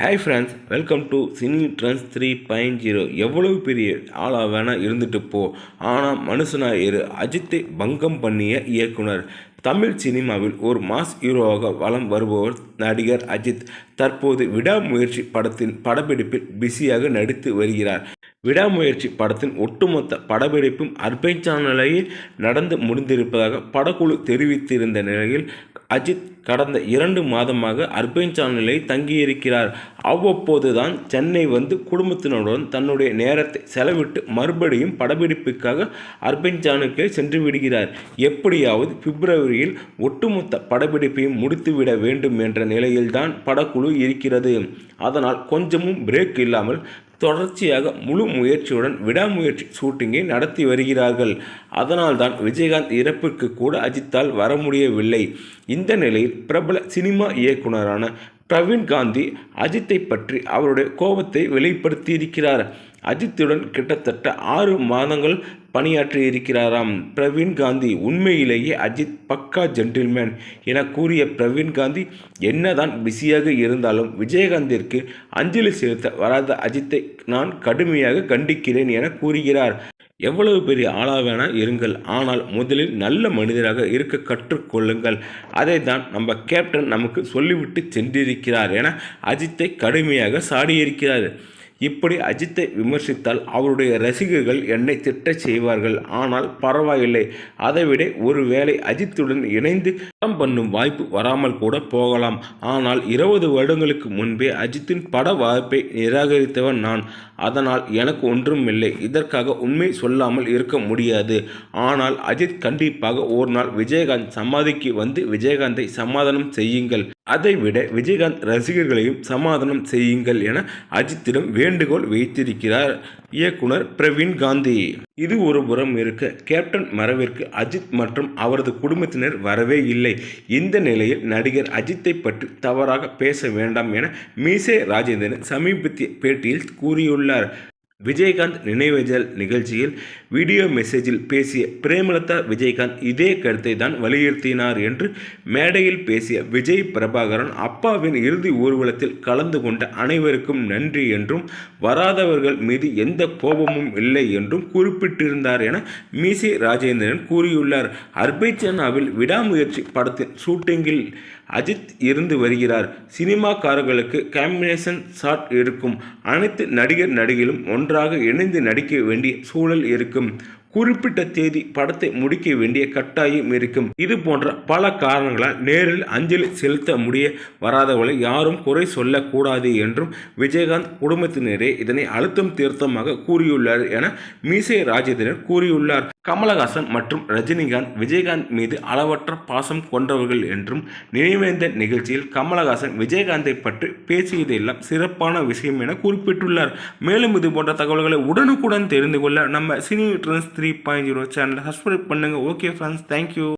Hi friends welcome to cine trends three point zero எவ்வளவு பெரிய ஆளாக வேணால் இருந்துட்டு போ. ஆனால் மனுஷனாக இரு. அஜித்தை பங்கம் பண்ணிய இயக்குனர். தமிழ் சினிமாவில் ஒரு மாஸ் ஹீரோவாக வலம் வருபவர் நடிகர் அஜித். தற்போது விடாமுயற்சி படத்தின் படப்பிடிப்பில் பிஸியாக நடித்து வருகிறார். விடாமுயற்சி படத்தின் ஒட்டுமொத்த படப்பிடிப்பும் அர்பைச்சான நிலையில் நடந்து முடிந்திருப்பதாக படக்குழு தெரிவித்திருந்த நிலையில் அஜித் கடந்த இரண்டு மாதமாக அர்பன் நிலையில் தங்கியிருக்கிறார். அவ்வப்போதுதான் சென்னை வந்து குடும்பத்தினருடன் தன்னுடைய நேரத்தை செலவிட்டு மறுபடியும் படப்பிடிப்புக்காக அர்பைச்சானுக்கே சென்று விடுகிறார். எப்படியாவது பிப்ரவரியில் ஒட்டுமொத்த படப்பிடிப்பையும் முடித்துவிட வேண்டும் என்ற நிலையில்தான் படக்குழு இருக்கிறது. அதனால் கொஞ்சமும் பிரேக் இல்லாமல் தொடர்ச்சியாக முழு முயற்சியுடன் விடாமுயற்சி ஷூட்டிங்கை நடத்தி வருகிறார்கள். அதனால்தான் விஜயகாந்த் இறப்புக்கு கூட அஜித்தால் வர முடியவில்லை. இந்த நிலையில் பிரபல சினிமா இயக்குனரான பிரவீன் காந்தி அஜித்தை பற்றி அவருடைய கோபத்தை வெளிப்படுத்தியிருக்கிறார். அஜித்துடன் கிட்டத்தட்ட ஆறு மாதங்கள் பணியாற்றி இருக்கிறாராம் பிரவீன் காந்தி உண்மையிலேயே அஜித் பக்கா ஜென்டில்மேன் என கூறிய பிரவீன் காந்தி என்னதான் பிஸியாக இருந்தாலும் விஜயகாந்திற்கு அஞ்சலி செலுத்த வராத அஜித்தை நான் கடுமையாக கண்டிக்கிறேன் என கூறுகிறார். எவ்வளவு பெரிய ஆளாக வேணா இருங்கள் ஆனால் முதலில் நல்ல மனிதராக இருக்க கற்றுக்கொள்ளுங்கள் அதை தான் நம்ம கேப்டன் நமக்கு சொல்லிவிட்டு சென்றிருக்கிறார் என அஜித்தை கடுமையாக சாடியிருக்கிறார். இப்படி அஜித்தை விமர்சித்தால் அவருடைய ரசிகர்கள் என்னை திட்டச் செய்வார்கள். ஆனால் பரவாயில்லை. அதைவிட ஒருவேளை அஜித்துடன் இணைந்து படம் பண்ணும் வாய்ப்பு வராமல் கூட போகலாம். ஆனால் இருபது வருடங்களுக்கு முன்பே அஜித்தின் பட வாய்ப்பை நிராகரித்தவன் நான். அதனால் எனக்கு ஒன்றும் இல்லை. இதற்காக உண்மை சொல்லாமல் இருக்க முடியாது. ஆனால் அஜித் கண்டிப்பாக ஒரு நாள் விஜயகாந்த் சமாதிக்கு வந்து விஜயகாந்தை சமாதானம் செய்யுங்கள். அதைவிட விஜயகாந்த் ரசிகர்களையும் சமாதானம் செய்யுங்கள் என அஜித்திடம் வேண்டுகோள் வைத்திருக்கிறார் இயக்குனர் பிரவீன் காந்தி. இது ஒரு புறம் இருக்க கேப்டன் மறைவிற்கு அஜித் மற்றும் அவரது குடும்பத்தினர் வரவே இல்லை. இந்த நிலையில் நடிகர் அஜித்தை பற்றி தவறாக பேச வேண்டாம் என மீசே ராஜேந்திரன் சமீபத்திய பேட்டியில் கூறியுள்ளார். விஜயகாந்த் நினைவஞ்சல் நிகழ்ச்சியில் வீடியோ மெசேஜில் பேசிய பிரேமலதா விஜயகாந்த் இதே கருத்தை தான் வலியுறுத்தினார் என்று மேடையில் பேசிய விஜய் பிரபாகரன் அப்பாவின் இறுதி ஊர்வலத்தில் கலந்து கொண்ட அனைவருக்கும் நன்றி என்றும் வராதவர்கள் மீது எந்த கோபமும் இல்லை என்றும் குறிப்பிட்டிருந்தார் என மீசே ராஜேந்திரன் கூறியுள்ளார். அர்பைச்சனாவில் விடாமுயற்சி படத்தின் ஷூட்டிங்கில் அஜித் இருந்து வருகிறார். சினிமாக்காரர்களுக்கு காம்பினேஷன் ஷாட் இருக்கும் அனைத்து நடிகர் நடிகைகளும் ஒன்றாக இணைந்து நடிக்க வேண்டிய சூழல் இருக்கும். இருக்கும். குறிப்பிட்ட தேதி படத்தை முடிக்க வேண்டிய கட்டாயம் இருக்கும். இது போன்ற பல காரணங்களால் நேரில் அஞ்சலி செலுத்த முடிய வராதவர்களை யாரும் குறை சொல்லக்கூடாது என்றும் விஜயகாந்த் குடும்பத்தினரே இதனை அழுத்தம் திருத்தமாக கூறியுள்ளார் என மீசை ராஜேந்திரன் கூறியுள்ளார். கமலஹாசன் மற்றும் ரஜினிகாந்த் விஜயகாந்த் மீது அளவற்ற பாசம் கொண்டவர்கள் என்றும் நினைவேந்த நிகழ்ச்சியில் கமலஹாசன் விஜயகாந்தை பற்றி பேசியதெல்லாம் சிறப்பான விஷயம் என குறிப்பிட்டுள்ளார். மேலும் இது போன்ற தகவல்களை உடனுக்குடன் தெரிந்து கொள்ள நம்ம cine trends three point zero சேனலை சப்ஸ்கிரைப் பண்ணுங்கள் ஓகே ஃப்ரெண்ட்ஸ் தேங்க்யூ